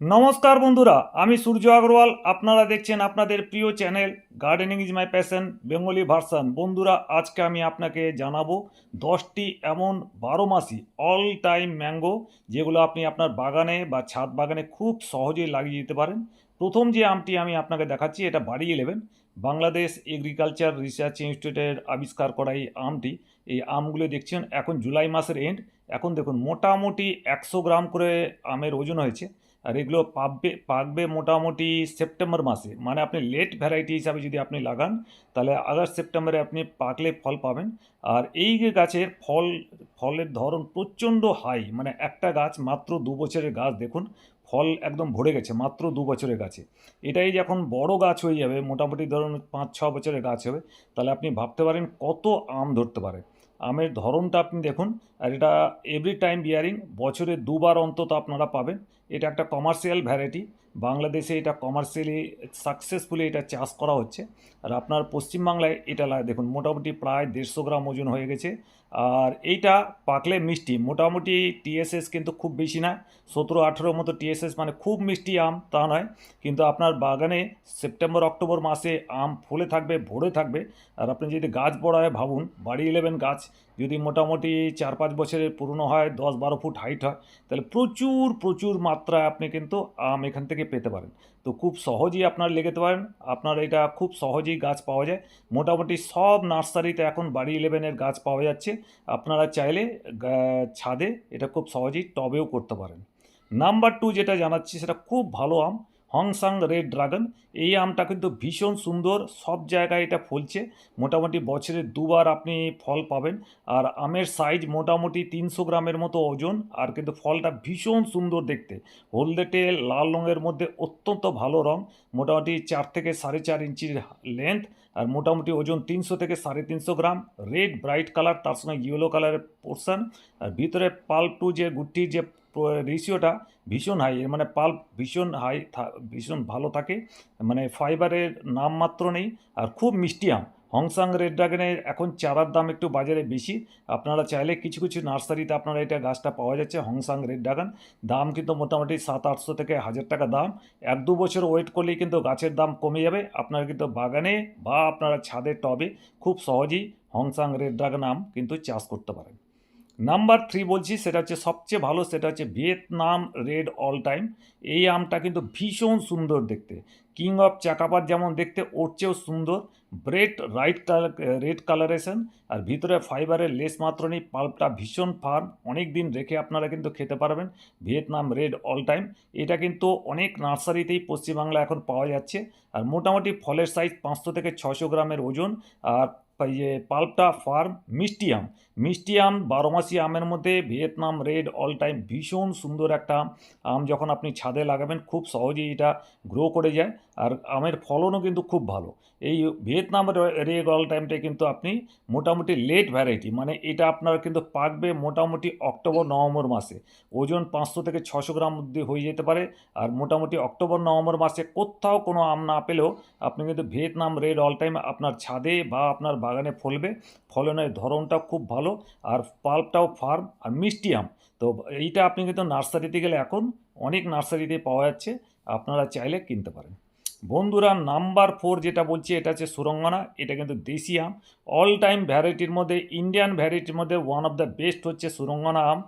নমস্কার বন্ধুরা, আমি সূর্য আগরওয়াল। আপনারা দেখছেন আপনাদের প্রিয় channel gardening is my passion Bengali version বন্ধুরা, আজকে আমি আপনাকে জানাব দশটি এমন বারো মাসি অল টাইম ম্যাঙ্গো যেগুলো আপনি আপনার বাগানে বা ছাদ বাগানে খুব সহজেই লাগিয়ে দিতে পারেন। প্রথম যে আমটি আমি আপনাকে দেখাচ্ছি, এটা বাড়ি ইলেভেন বাংলাদেশ এগ্রিকালচার রিসার্চ ইনস্টিটিউটের আবিষ্কার করা এই আমটি। এই আমগুলো দেখছেন, এখন জুলাই মাসের এন্ড এখন দেখুন, মোটামুটি একশো গ্রাম করে আমের ওজন হয়েছে। আর এগুলো পাকবে পাকবে মোটামুটি সেপ্টেম্বর মাসে। মানে আপনি লেট ভ্যারাইটি হিসাবে যদি আপনি লাগান, তাহলে আগস্ট, সেপ্টেম্বরে আপনি পাকলে ফল পাবেন। আর এই গাছের ফল, ফলের ধরন প্রচণ্ড হাই মানে একটা গাছ মাত্র দু বছরের গাছ দেখুন, ফল একদম ভরে গেছে, মাত্র দু বছরের গাছে। এটাই যখন বড় গাছ হয়ে যাবে, মোটামুটি ধরুন পাঁচ, ছ বছরের গাছ হবে, তাহলে আপনি ভাবতে পারেন কত আম ধরতে পারে। আমের ধরনটা আপনি দেখুন, আর এটা এভরি টাইম বিয়ারিং বছরে দুবার অন্তত আপনারা পাবেন। এটা একটা কমার্শিয়াল ভ্যারাইটি বাংলাদেশে এটা কমার্শিয়ালি সাকসেসফুলি এটা চাষ করা হচ্ছে। আর আপনার পশ্চিমবাংলায় এটা দেখুন, মোটামুটি প্রায় দেড়শো গ্রাম ওজন হয়ে গেছে। আর এইটা পাকলে মিষ্টি, মোটামুটি টিএসএস কিন্তু খুব বেশি না, সতেরো আঠেরোর মতো টিএসএস মানে খুব মিষ্টি আম, তা নয়। কিন্তু আপনার বাগানে সেপ্টেম্বর, অক্টোবর মাসে আম ফুলে থাকবে, ভরে থাকবে। আর আপনি যদি গাছ বড় হয় ভাবুন, বাড়ি ইলেভেন গাছ, যদি মোটামুটি চার পাঁচ বছরের পুরনো হয়, দশ বারো ফুট হাইট হয়, তাহলে প্রচুর প্রচুর মাত্রায় আপনি কিন্তু আম এখান থেকে পেতে পারেন। তো খুব সহজেই আপনার লেগেতে পারেন। আপনার এটা খুব সহজেই গাছ পাওয়া যায়। মোটামুটি সব নার্সারিতে এখন বাড়ি ইলেভেনের গাছ পাওয়া যাচ্ছে। আপনারা চাইলে ছাদে এটা খুব সহজেই টবেও করতে পারেন। নাম্বার টু যেটা জানাচ্ছি, সেটা খুব ভালো আম। হংসাং রেড ড্রাগন, এই আমটা কিন্তু ভীষণ সুন্দর, সব জায়গায় এটা ফলছে। মোটামুটি বছরে দুবার আপনি ফল পাবেন। আর আমের সাইজ মোটামুটি তিনশো গ্রামের মতো ওজন, আর কিন্তু ফলটা ভীষণ সুন্দর দেখতে। হলদেটে লাল রঙের মধ্যে অত্যন্ত ভালো রং, মোটামুটি চার থেকে সাড়ে চার ইঞ্চির লেন্থ আর মোটামুটি ওজন তিনশো থেকে সাড়ে তিনশো গ্রাম। রেড ব্রাইট কালার তার সঙ্গে ইয়েলো কালারের পোর্শন আর ভিতরে পাল্প টু যে গুটির যে রেশিওটা ভীষণ হাই মানে পাল্প ভীষণ হাই ভীষণ ভালো থাকে। মানে ফাইবারের নামমাত্র নেই, আর খুব মিষ্টি আম। হংসাং রেড ড্রাগনের এখন চারার দাম একটু বাজারে বেশি। আপনারা চাইলে কিছু কিছু নার্সারিতে আপনারা এটা গাছটা পাওয়া যাচ্ছে হংসাং রেড ড্রাগন দাম কিন্তু মোটামুটি সাত, আটশো থেকে হাজার টাকা দাম। এক, দু বছর ওয়েট করলেই কিন্তু গাছের দাম কমে যাবে। আপনারা কিন্তু বাগানে বা আপনারা ছাদের টবে খুব সহজেই হংসাং রেড ড্রাগন আম কিন্তু চাষ করতে পারেন। নাম্বার থ্রি বলছি, সেটা হচ্ছে সবচেয়ে ভালো, সেটা হচ্ছে ভিয়েতনাম রেড অল টাইম। এই আমটা কিন্তু ভীষণ সুন্দর দেখতে। কিং অফ চাকাপাত যেমন দেখতে, ওর চেয়েও সুন্দর। Bread right colour red colouration আর ভিতরে ফাইবারের লেস মাত্র নেই, পাল্পটা ভীষণ ফার্ম অনেক দিন রেখে আপনারা কিন্তু খেতে পারবেন ভিয়েতনাম রেড অল টাইম। এটা কিন্তু অনেক নার্সারিতেই পশ্চিমবাংলা এখন পাওয়া যাচ্ছে। আর মোটামুটি ফলের সাইজ পাঁচশো থেকে ছশো গ্রামের ওজন। আর ইয়ে পাল্পটা ফার্ম মিষ্টি আম। মিষ্টি আম বারো মাসি আমের মধ্যে ভিয়েতনাম রেড অল টাইম ভীষণ সুন্দর একটা আম। যখন আপনি ছাদে লাগাবেন, খুব সহজেই এটা গ্রো করে যায়। আর আমের ফলনও কিন্তু খুব ভালো। এই ভিয়েতনাম রেড অল টাইমটা কিন্তু আপনি মোটামুটি লেট ভ্যারাইটি মানে এটা আপনার কিন্তু পাকবে মোটামুটি অক্টোবর, নভেম্বর মাসে। ওজন পাঁচশো থেকে ছশো গ্রাম অব্দি হয়ে যেতে পারে। আর মোটামুটি অক্টোবর, নভেম্বর মাসে কোথাও কোনো আম না পেলেও আপনি কিন্তু ভিয়েতনাম রেড অল টাইম আপনার ছাদে বা আপনার বাগানে ফলবে। ফলনের ধরনটা খুব ভালো আর পাল্পটাও ফার্ম আর মিষ্টি আম। তো এইটা আপনি কিন্তু নার্সারিতে গেলে এখন অনেক নার্সারিতে পাওয়া যাচ্ছে। আপনারা চাইলে কিনতে পারেন। বন্ধুরা নাম্বার ফোর যেটা বলছি এটা হচ্ছে সুরঙ্গনা এটা কিন্তু দেশি আম। অল টাইম ভ্যারাইটির মধ্যে ইন্ডিয়ান ভ্যারাইটির মধ্যে ওয়ান অফ দ্য বেস্ট হচ্ছে সুরঙ্গনা আম।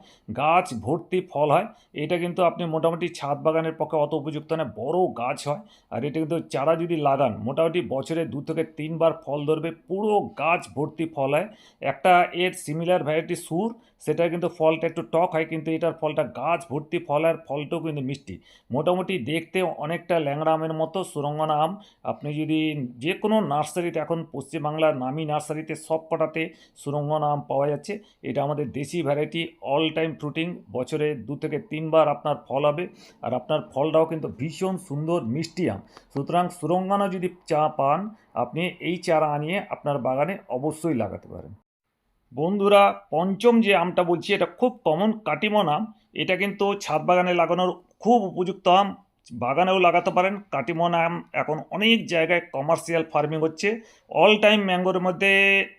গাছ ভর্তি ফল হয়। এটা কিন্তু আপনি মোটামুটি ছাদ বাগানের পক্ষে অত উপযুক্ত না, বড় গাছ হয়। আর এটা কিন্তু চারা যদি লাগান, মোটামুটি বছরে দু থেকে তিনবার ফল ধরবে, পুরো গাছ ভর্তি ফল হয়। একটা এর সিমিলার ভ্যারাইটি সুর সেটা কিন্তু ফলটা একটু টক হয়, কিন্তু এটার ফলটা গাছ ভর্তি ফল আর ফলটাও কিন্তু মিষ্টি। মোটামুটি দেখতে অনেকটা ল্যাংড়া আমের মতো সুরঙ্গনা আম। আপনি যদি যে কোনো নার্সারিতে, এখন পশ্চিমবাংলার নামি নার্সারিতে সব কটাতে সুরঙ্গনা আম পাওয়া যাচ্ছে। এটা আমাদের দেশি ভ্যারাইটি অল টাইম ফ্রুটিং বছরে দু থেকে তিনবার আপনার ফল হবে। আর আপনার ফলটাও কিন্তু ভীষণ সুন্দর, মিষ্টি আম। সুতরাং সুরঙ্গনা যদি চা পান, আপনি এই চারা আনিয়ে আপনার বাগানে অবশ্যই লাগাতে পারেন। বন্ধুরা, পঞ্চম যে আমটা বলছি, এটা খুব কমন কাটিমন আম। এটা কিন্তু ছাদ বাগানে লাগানোর খুব উপযুক্ত আম। বাগানেও লাগাতে পারেন। কাটিমন আম এখন অনেক জায়গায় কমার্শিয়াল ফার্মিং হচ্ছে। অল টাইম ম্যাঙ্গোর মধ্যে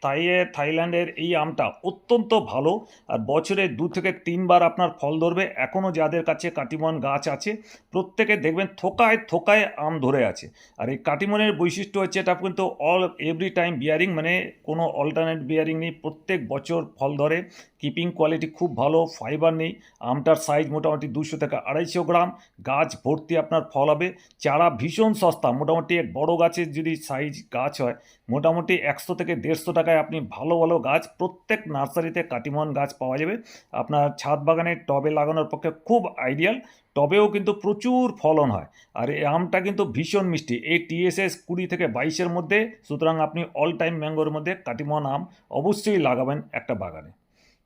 থাইয়ে থাইল্যান্ডের এই আমটা অত্যন্ত ভালো। আর বছরে দু থেকে তিনবার আপনার ফল ধরবে। এখনও যাদের কাছে কাটিমন গাছ আছে, প্রত্যেকে দেখবেন থোকায় থোকায় আম ধরে আছে। আর এই কাটিমনের বৈশিষ্ট্য হচ্ছে এটা কিন্তু অল এভরি টাইম বিয়ারিং মানে কোনো অল্টারনেট বিয়ারিং নেই। প্রত্যেক বছর ফল ধরে। কিপিং কোয়ালিটি খুব ভালো ফাইবার নেই। আমটার সাইজ মোটামুটি দুশো থেকে আড়াইশো গ্রাম। গাছ ভর্তি আপনার ফল হবে। চারা ভীষণ সস্তা, মোটামুটি এক বড় গাছের যদি সাইজ গাছ হয়, মোটামুটি একশো থেকে দেড়শো টাকায় আপনি ভালো ভালো গাছ, প্রত্যেক নার্সারিতে কাটিমন গাছ পাওয়া যাবে। আপনার ছাদ বাগানে টবে লাগানোর পক্ষে খুব আইডিয়াল টবেও কিন্তু প্রচুর ফলন হয়। আর এই আমটা কিন্তু ভীষণ মিষ্টি। এই টিএসএস কুড়ি থেকে বাইশের মধ্যে, সুতরাং আপনি অল টাইম ম্যাঙ্গোর মধ্যে কাটিমন আম অবশ্যই লাগাবেন একটা বাগানে।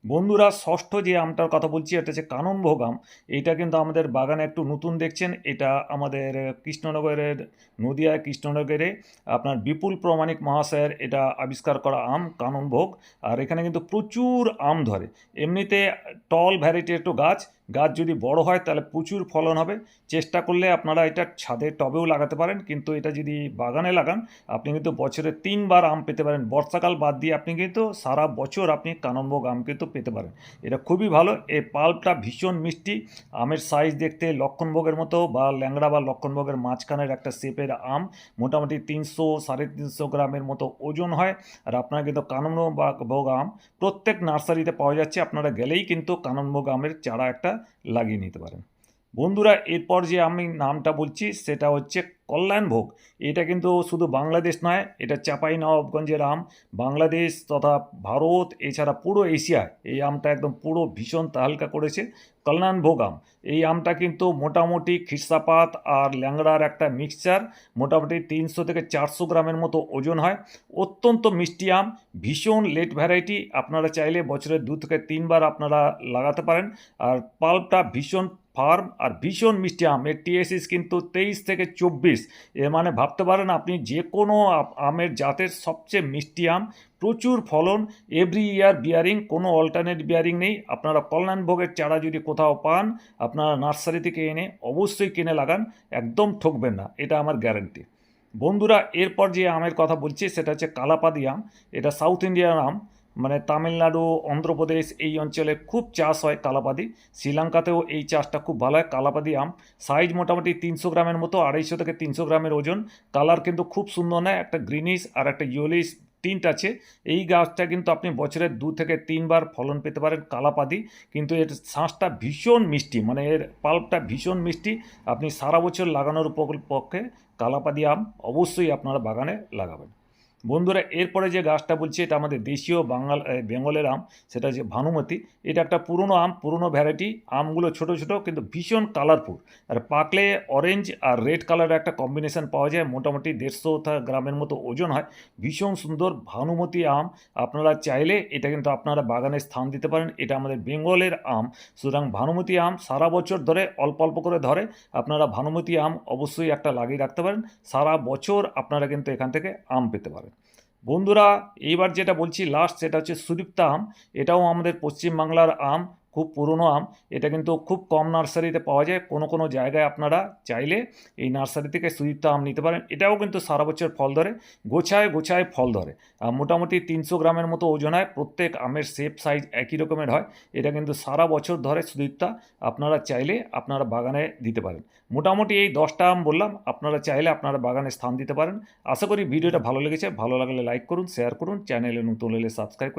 বন্ধুরা, ষষ্ঠ যে আমটার কথা বলছি, এটা হচ্ছে কাননভোগ আম। এটা কিন্তু আমাদের বাগানে একটু নতুন দেখছেন। এটা আমাদের কৃষ্ণনগরের নদিয়া কৃষ্ণনগরে আপনার বিপুল প্রমাণিক মহাশয়ের এটা আবিষ্কার করা আম, কাননভোগ। আর এখানে কিন্তু প্রচুর আম ধরে। এমনিতে টল ভ্যারাইটির একটু গাছ গাছ যদি বড় হয় তাহলে প্রচুর ফলন হবে। চেষ্টা করলে আপনারা এটা ছাদে টবেও লাগাতে পারেন, কিন্তু এটা যদি বাগানে লাগান, আপনি কিন্তু বছরে তিনবার আম পেতে পারেন। বর্ষাকাল বাদ দিয়ে আপনি কিন্তু সারা বছর আপনি কাননভোগ আম কিন্তু পেতে পারেন। এটা খুবই ভালো। এই পাল্পটা ভীষণ মিষ্টি। আমের সাইজ দেখতে লক্ষণভোগের মতো বা ল্যাংড়া বা লক্ষণভোগের মাঝখানের একটা শেপের আম। মোটামুটি তিনশো সাড়ে তিনশো গ্রামের মতো ওজন হয়। আর আপনারা কিন্তু কাননভোগ আম প্রত্যেক নার্সারিতে পাওয়া যাচ্ছে। আপনারা গেলেই কিন্তু কাননভোগ আমের চারা একটা লাগিয়ে নিতে পারেন। বন্ধুরা, এরপর যে আমি নামটা বলছি, সেটা হচ্ছে কল্যাণভোগ। এটা কিন্তু শুধু বাংলাদেশ নয়, এটা চাপাই নবাবগঞ্জের আম। বাংলাদেশ তথা ভারত, এছাড়া পুরো এশিয়ায় এই আমটা একদম পুরো ভীষণ তাহালকা করেছে, কল্যাণভোগ আম। এই আমটা কিন্তু মোটামুটি খিরসাপাত আর ল্যাংড়ার একটা মিক্সচার মোটামুটি তিনশো থেকে চারশো গ্রামের মতো ওজন হয়। অত্যন্ত মিষ্টি আম, ভীষণ লেট ভ্যারাইটি আপনারা চাইলে বছরে দু থেকে তিনবার আপনারা লাগাতে পারেন। আর পাল্পটা ভীষণ ফার্ম আর ভীষণ মিষ্টি আম। এর টিএসিস কিন্তু তেইশ থেকে চব্বিশ। এর মানে ভাবতে পারেন আপনি যে কোনো আমের জাতের সবচেয়ে মিষ্টি আম। প্রচুর ফলন এভরি ইয়ার বিয়ারিং কোনো অল্টারনেট বিয়ারিং নেই। আপনারা কল্যাণভোগের চারা যদি কোথাও পান, আপনারা নার্সারি থেকে এনে অবশ্যই কিনে লাগান, একদম ঠকবেন না। এটা আমার গ্যারান্টি বন্ধুরা, এরপর যে আমের কথা বলছি, সেটা হচ্ছে কালাপাদি আম। এটা সাউথ ইন্ডিয়ান আম। মানে তামিলনাড়ু, অন্ধ্রপ্রদেশ এই অঞ্চলে খুব চাষ হয় কালাপাদি। শ্রীলঙ্কাতেও এই চাষটা খুব ভালো হয়, কালাপাদি আম। সাইজ মোটামুটি তিনশো গ্রামের মতো, আড়াইশো থেকে তিনশো গ্রামের ওজন। কালার কিন্তু খুব সুন্দর নয়, একটা গ্রিনিশ আর একটা ইয়েলিশ টিন্ট আছে। এই গাছটা কিন্তু আপনি বছরে দু থেকে তিনবার ফলন পেতে পারেন কালাপাদি। কিন্তু এর শাঁসটা ভীষণ মিষ্টি মানে এর পাল্পটা ভীষণ মিষ্টি। আপনি সারা বছর লাগানোর পক্ষে কালাপাদি আম অবশ্যই আপনারা বাগানে লাগাবেন। বন্ধুরা, এরপরে যে গাছটা বলছি, এটা আমাদের দেশীয় বাঙাল বেঙ্গলের আম, সেটা হচ্ছে ভানুমতি। এটা একটা পুরনো আম, পুরনো ভ্যারাইটি। আমগুলো ছোট ছোট, কিন্তু ভীষণ কালারফুল আর পাকলে অরেঞ্জ আর রেড কালারের একটা কম্বিনেশন পাওয়া যায়। মোটামুটি দেড়শো গ্রামের মতো ওজন হয়। ভীষণ সুন্দর ভানুমতি আম। আপনারা চাইলে এটা কিন্তু আপনারা বাগানে স্থান দিতে পারেন। এটা আমাদের বেঙ্গলের আম। সুতরাং ভানুমতি আম সারা বছর ধরে অল্প অল্প করে ধরে। আপনারা ভানুমতি আম অবশ্যই একটা লাগিয়ে রাখতে পারেন। সারা বছর আপনারা কিন্তু এখান থেকে আম পেতে পারেন। বন্ধুরা এইবার যেটা বলছি লাস্ট সেটা হচ্ছে সুদীপ্তা আম এটাও আমাদের পশ্চিমবাংলার আম। খুব পুরনো আম, এটা কিন্তু খুব কম নার্সারিতে পাওয়া যায়। কোনো কোনো জায়গায় আপনারা চাইলে এই নার্সারি থেকে সুদীপ্তা আম নিতে পারেন। এটাও কিন্তু সারা বছর ফল ধরে, গোছায় গোছায় ফল ধরে। মোটামুটি তিনশো গ্রামের মতো ওজন হয়, প্রত্যেক আমের শেপ সাইজ একই রকমের হয়। এটা কিন্তু সারা বছর ধরে সুদীপ্তা, আপনারা চাইলে আপনারা বাগানে দিতে পারেন। মোটামুটি এই দশটা আম বললাম, আপনারা চাইলে আপনারা বাগানে স্থান দিতে পারেন। আশা করি ভিডিওটা ভালো লেগেছে। ভালো লাগলে লাইক করুন শেয়ার করুন চ্যানেলে নতুন হলে সাবস্ক্রাইব